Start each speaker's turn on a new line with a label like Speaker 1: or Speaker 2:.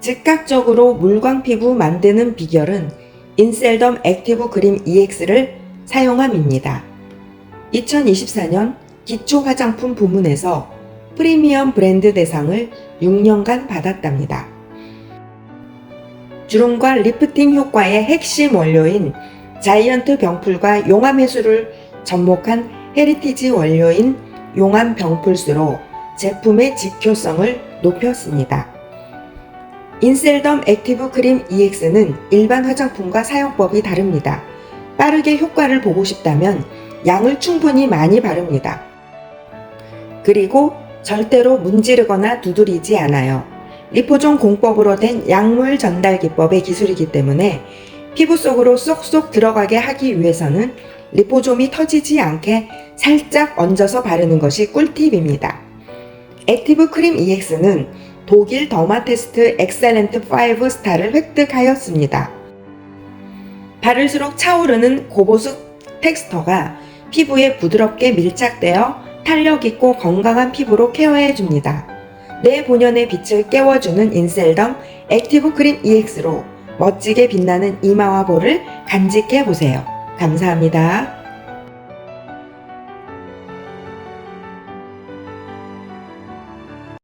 Speaker 1: 즉각적으로 물광 피부 만드는 비결은 인셀덤 액티브 그림 EX를 사용함입니다. 2024년 기초 화장품 부문에서 프리미엄 브랜드 대상을 6년간 받았답니다. 주름과 리프팅 효과의 핵심 원료인 자이언트 병풀과 용암 해수를 접목한 헤리티지 원료인 용암 병풀수로 제품의 지효성을 높였습니다. 인셀덤 액티브 크림 EX는 일반 화장품과 사용법이 다릅니다. 빠르게 효과를 보고 싶다면 양을 충분히 많이 바릅니다. 그리고 절대로 문지르거나 두드리지 않아요. 리포존 공법으로 된 약물 전달 기법의 기술이기 때문에 피부 속으로 쏙쏙 들어가게 하기 위해서는 리포솜이 터지지 않게 살짝 얹어서 바르는 것이 꿀팁입니다. 액티브 크림 EX는 독일 더마테스트 엑셀렌트 5 스타를 획득하였습니다. 바를수록 차오르는 고보습 텍스처가 피부에 부드럽게 밀착되어 탄력 있고 건강한 피부로 케어해 줍니다. 내 본연의 빛을 깨워주는 인셀덤 액티브 크림 EX로 멋지게 빛나는 이마와 볼을 간직해 보세요. 감사합니다.